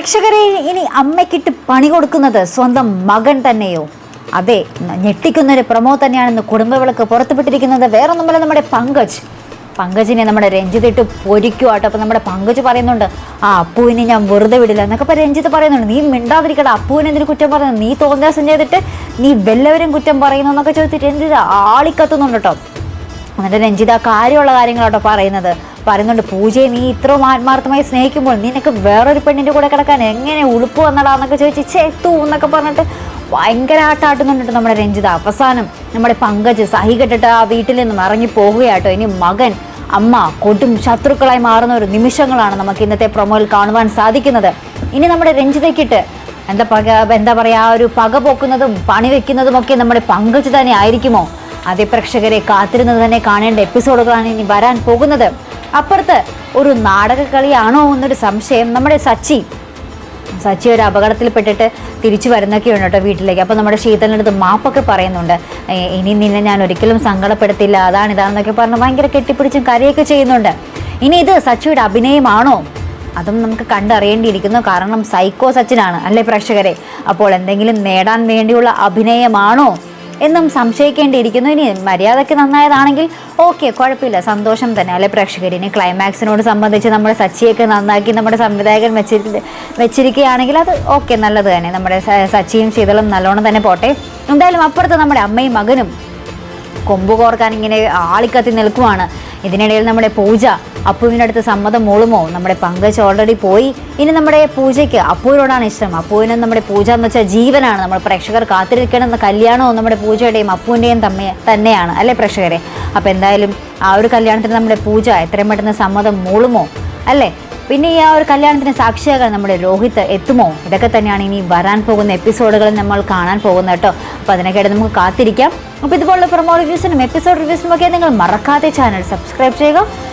പ്രേക്ഷകരെ ഇനി അമ്മയ്ക്കിട്ട് പണി കൊടുക്കുന്നത് സ്വന്തം മകൻ തന്നെയോ? അതെ ഞെട്ടിക്കുന്നൊരു പ്രമോ തന്നെയാണെന്ന് കുടുംബവിളക്ക് പുറത്തുവിട്ടിരിക്കുന്നത് വേറൊന്നുമല്ല നമ്മുടെ പങ്കജ്. പങ്കജിനെ നമ്മുടെ രഞ്ജിത്ത് ഇട്ട് പൊരിക്കുവാട്ടോ അപ്പോൾ നമ്മുടെ പങ്കജ് പറയുന്നുണ്ട് ആ അപ്പുവിനെ ഞാൻ വെറുതെ വിടില്ല എന്നൊക്കെ ഇപ്പം രഞ്ജിത്ത് പറയുന്നുണ്ട്. നീ മിണ്ടാതിരിക്കട അപ്പുവിനെ എന്തിനു കുറ്റം പറയുന്നു നീ തോന്നിയാസം ചെയ്തിട്ട് നീ വല്ലവരും കുറ്റം പറയുന്നു എന്നൊക്കെ ചോദിച്ചിട്ട് രഞ്ജിത്ത് ആളിക്കത്തുന്നുണ്ട് കേട്ടോ. എന്നിട്ട് രഞ്ജിത കാര്യമുള്ള കാര്യങ്ങളോട്ടോ പറയുന്നത്. പറയുന്നുണ്ട് പൂജയെ നീ ഇത്രയും ആത്മാർത്ഥമായി സ്നേഹിക്കുമ്പോൾ നിനക്ക് വേറൊരു പെണ്ണിന്റെ കൂടെ കിടക്കാൻ എങ്ങനെ ഉളുപ്പ് വന്നടാന്നൊക്കെ ചോദിച്ച് ചേത്തു എന്നൊക്കെ പറഞ്ഞിട്ട് ഭയങ്കര ആട്ടാട്ടുന്നുണ്ട് നമ്മുടെ രഞ്ജിത. അവസാനം നമ്മുടെ പങ്കജ് സഹി കെട്ടിട്ട് ആ വീട്ടിൽ നിന്നും ഇറങ്ങി പോകുകയാട്ടോ ഇനി മകൻ അമ്മ കൊടും ശത്രുക്കളായി മാറുന്ന ഒരു നിമിഷങ്ങളാണ് നമുക്ക് ഇന്നത്തെ പ്രൊമോയിൽ കാണുവാൻ സാധിക്കുന്നത്. ഇനി നമ്മുടെ രഞ്ജിതയ്ക്കിട്ട് എന്താ പക എന്താ പറയുക ആ ഒരു പക പോക്കുന്നതും പണി വെക്കുന്നതും ഒക്കെ നമ്മുടെ പങ്കജ് തന്നെ ആയിരിക്കുമോ? അതേ പ്രേക്ഷകരെ കാത്തിരുന്നത് തന്നെ കാണേണ്ട എപ്പിസോഡുകളാണ് ഇനി വരാൻ പോകുന്നത്. അപ്പുറത്ത് ഒരു നാടകക്കളിയാണോ എന്നൊരു സംശയം നമ്മുടെ സച്ചി. സച്ചി ഒരു അപകടത്തിൽപ്പെട്ടിട്ട് തിരിച്ചു വരുന്നൊക്കെയുണ്ട് കേട്ടോ വീട്ടിലേക്ക്. അപ്പോൾ നമ്മുടെ ശീതളിനടുത്ത് മാപ്പൊക്കെ പറയുന്നുണ്ട് ഇനി നിന്നെ ഞാൻ ഒരിക്കലും സങ്കടപ്പെടുത്തില്ല. അതാണ് ഇതാണെന്നൊക്കെ പറഞ്ഞ് ഭയങ്കര കെട്ടിപ്പിടിച്ചും കരയൊക്കെ ചെയ്യുന്നുണ്ട്. ഇനി ഇത് സച്ചിയുടെ അഭിനയമാണോ? അതും നമുക്ക് കണ്ടറിയേണ്ടിയിരിക്കുന്നു. കാരണം സൈക്കോ സച്ചിനാണ് അല്ലേ പ്രേക്ഷകരെ? അപ്പോൾ എന്തെങ്കിലും നേടാൻ വേണ്ടിയുള്ള അഭിനയമാണോ? എന്നും സംശയിക്കേണ്ടിയിരിക്കുന്നു. ഇനി മര്യാദയ്ക്ക് നന്നായതാണെങ്കിൽ ഓക്കെ കുഴപ്പമില്ല. സന്തോഷം തന്നെ അല്ലെ പ്രേക്ഷകർ? ഇനി ക്ലൈമാക്സിനോട് സംബന്ധിച്ച് നമ്മുടെ സച്ചിയൊക്കെ നന്നാക്കി നമ്മുടെ സംവിധായകൻ വെച്ചി വെച്ചിരിക്കുകയാണെങ്കിൽ അത് ഓക്കെ നല്ലത് തന്നെ. നമ്മുടെ സച്ചിയും ശീതളും നല്ലോണം തന്നെ പോട്ടെ. എന്തായാലും അപ്പുറത്ത് നമ്മുടെ അമ്മയും മകനും കൊമ്പ് കോർക്കാൻ ഇങ്ങനെ ആളിക്കത്തി നിൽക്കുവാണ്. ഇതിനിടയിൽ നമ്മുടെ പൂജ അപ്പുവിന്റെ അടുത്ത് സമ്മതം മൂളുമോ? നമ്മുടെ പങ്കജ് ഓൾറെഡി പോയി. ഇനി നമ്മുടെ പൂജയ്ക്ക് അപ്പുവിനോടാണ് ഇഷ്ടം. അപ്പുവിന് നമ്മുടെ പൂജ എന്ന് വെച്ചാൽ ജീവനാണ്. നമ്മൾ പ്രേക്ഷകർ കാത്തിരിക്കണം കല്യാണവും നമ്മുടെ പൂജയുടെയും അപ്പുവിന്റെയും തമ്മ തന്നെയാണ്. അല്ലേ പ്രേക്ഷകരെ? അപ്പോൾ എന്തായാലും ആ ഒരു കല്യാണത്തിന് നമ്മുടെ പൂജ എത്രയും പെട്ടെന്ന് സമ്മതം മൂളുമോ? അല്ലേ? പിന്നെ ഈ ആ ഒരു കല്യാണത്തിന് സാക്ഷിയാകാൻ നമ്മുടെ രോഹിത് എത്തുമോ? ഇതൊക്കെ തന്നെയാണ് ഇനി വരാൻ പോകുന്ന എപ്പിസോഡുകൾ നമ്മൾ കാണാൻ പോകുന്നത് കേട്ടോ. അപ്പോൾ അതിനൊക്കെയായിട്ട് നമുക്ക് കാത്തിരിക്കാം. അപ്പോൾ ഇതുപോലുള്ള പ്രൊമോ റിവ്യൂസിനും എപ്പിസോഡ് റിവ്യൂസിനും ഒക്കെ നിങ്ങൾ മറക്കാതെ ചാനൽ സബ്സ്ക്രൈബ് ചെയ്യുക.